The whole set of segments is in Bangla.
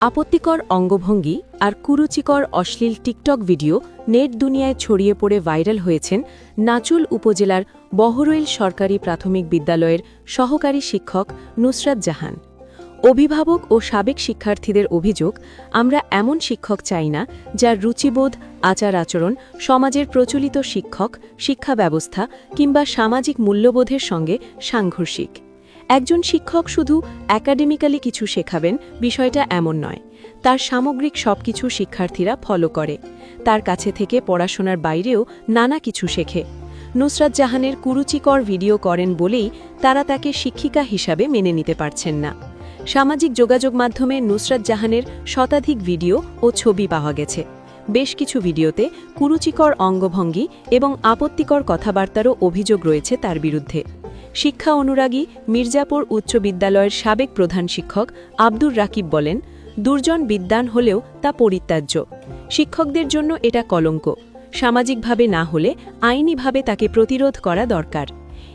আপত্তিকর অঙ্গভঙ্গি আর কুরুচিকর অশ্লীল টিকটক ভিডিও নেট দুনিয়ায় ছড়িয়ে পড়ে ভাইরাল হয়েছেন নাচুল উপজেলার বহরইল সরকারি প্রাথমিক বিদ্যালয়ের সহকারী শিক্ষক নুসরাত জাহান। অভিভাবক ও সাবেক শিক্ষার্থীদের অভিযোগ, আমরা এমন শিক্ষক চাই না যার রুচিবোধ, আচার আচরণ, সমাজের প্রচলিত শিক্ষক, শিক্ষা ব্যবস্থা কিংবা সামাজিক মূল্যবোধের সঙ্গে সাংঘর্ষিক। একজন শিক্ষক শুধু একাডেমিক্যালি কিছু শেখাবেন, বিষয়টা এমন নয়। তার সামগ্রিক সবকিছু শিক্ষার্থীরা ফলো করে। তার কাছে থেকে পড়াশোনার বাইরেও নানা কিছু শেখে। নুসরাত জাহানের কুরুচিকর ভিডিও করেন বলেই তারা তাকে শিক্ষিকা হিসাবে মেনে নিতে পারছেন না। সামাজিক যোগাযোগ মাধ্যমে নুসরাত জাহানের শতাধিক ভিডিও ও ছবি পাওয়া গেছে। বেশ কিছু ভিডিওতে কুরুচিকর অঙ্গভঙ্গি এবং আপত্তিকর কথাবার্তারও অভিযোগ রয়েছে তার বিরুদ্ধে। শিক্ষা অনুরাগী মির্জাপুর উচ্চ বিদ্যালয়ের সাবেক প্রধান শিক্ষক আব্দুর রাকিব বলেন, দুর্জন বিদ্যান হলেও তা পরিত্যাজ্য। শিক্ষকদের জন্য এটা কলঙ্ক। সামাজিকভাবে না হলে আইনিভাবে তাকে প্রতিরোধ করা দরকার।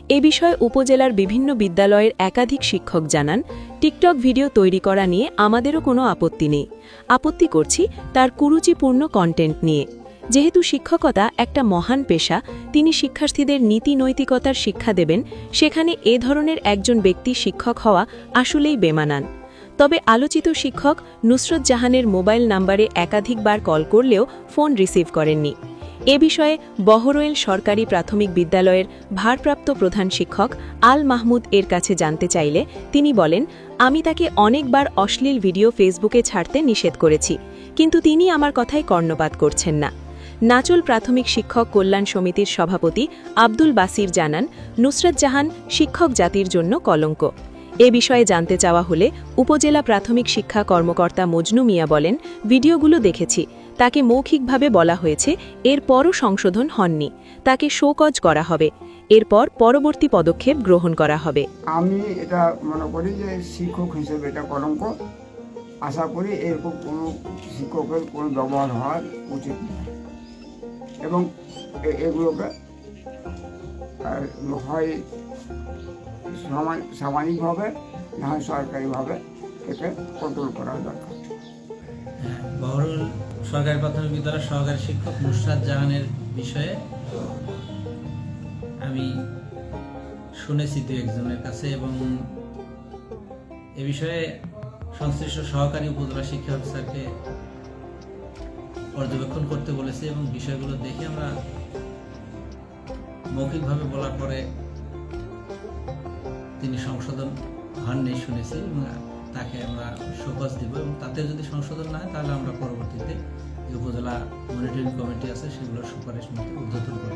এ বিষয়ে উপজেলার বিভিন্ন বিদ্যালয়ের একাধিক শিক্ষক জানান, টিকটক ভিডিও তৈরি করা নিয়ে আমাদেরও কোনো আপত্তি নেই। আপত্তি করছি তার কুরুচিপূর্ণ কন্টেন্ট নিয়ে। যেহেতু শিক্ষকতা একটা মহান পেশা, তিনি শিক্ষার্থীদের নীতি নৈতিকতার শিক্ষা দেবেন, সেখানে এ ধরনের একজন ব্যক্তি শিক্ষক হওয়া আসলেই বেমানান। তবে আলোচিত শিক্ষক নুসরত জাহানের মোবাইল নাম্বারে একাধিকবার কল করলেও ফোন রিসিভ করেননি। এ বিষয়ে বহরোয়েল সরকারি প্রাথমিক বিদ্যালয়ের ভারপ্রাপ্ত প্রধান শিক্ষক আল মাহমুদ এর কাছে জানতে চাইলে তিনি বলেন, আমি তাকে অনেকবার অশ্লীল ভিডিও ফেসবুকে ছাড়তে নিষেধ করেছি, কিন্তু তিনি আমার কথায় কর্ণপাত করছেন না। নাচল প্রাথমিক শিক্ষক কল্যাণ সমিতির সভাপতি আব্দুল বাসির জানান, নুসরত জাহান শিক্ষক জাতির জন্য কলঙ্ক। এ বিষয়ে জানতে চাওয়া হলে উপজেলা প্রাথমিক শিক্ষা কর্মকর্তা মজনু মিয়া বলেন, ভিডিওগুলো দেখেছি। তাকে মৌখিকভাবে বলা হয়েছে, এরপরও সংশোধন হননি। তাকে শোকজ করা হবে। এরপর পরবর্তী পদক্ষেপ গ্রহণ করা হবে। আমি এটা মনে করি যে শিক্ষক হিসেবে এটা কলঙ্ক। আশা করি এরকম কোনো শিক্ষকের কোনো ব্যবহার হওয়ার উচিত নয়। এবং এ- এগুলোকে হয় সামাজিকভাবে না হয় সরকারিভাবে একে কন্ট্রোল করা দরকার। বহরুল সরকারি প্রাথমিক বিদ্যালয়ের সহকারী শিক্ষক নুসরাত জাহানের বিষয়ে আমি শুনেছি দু একজনের কাছে এবং এ বিষয়ে সংশ্লিষ্ট সহকারী উপজেলা শিক্ষা অফিসারকে পর্যবেক্ষণ করতে বলেছে এবং বিষয়গুলো দেখে আমরা মৌখিকভাবে বলার পরে তিনি সংশোধন হননি শুনেছি এবং তাকে আমরা শোকজ দিব এবং তাতে যদি সংশোধন না হয়, তাহলে আমরা পরবর্তীতে উপজেলা মনিটরিং কমিটি আছে, সেগুলোর সুপারিশ মতো উদ্বোধন করব।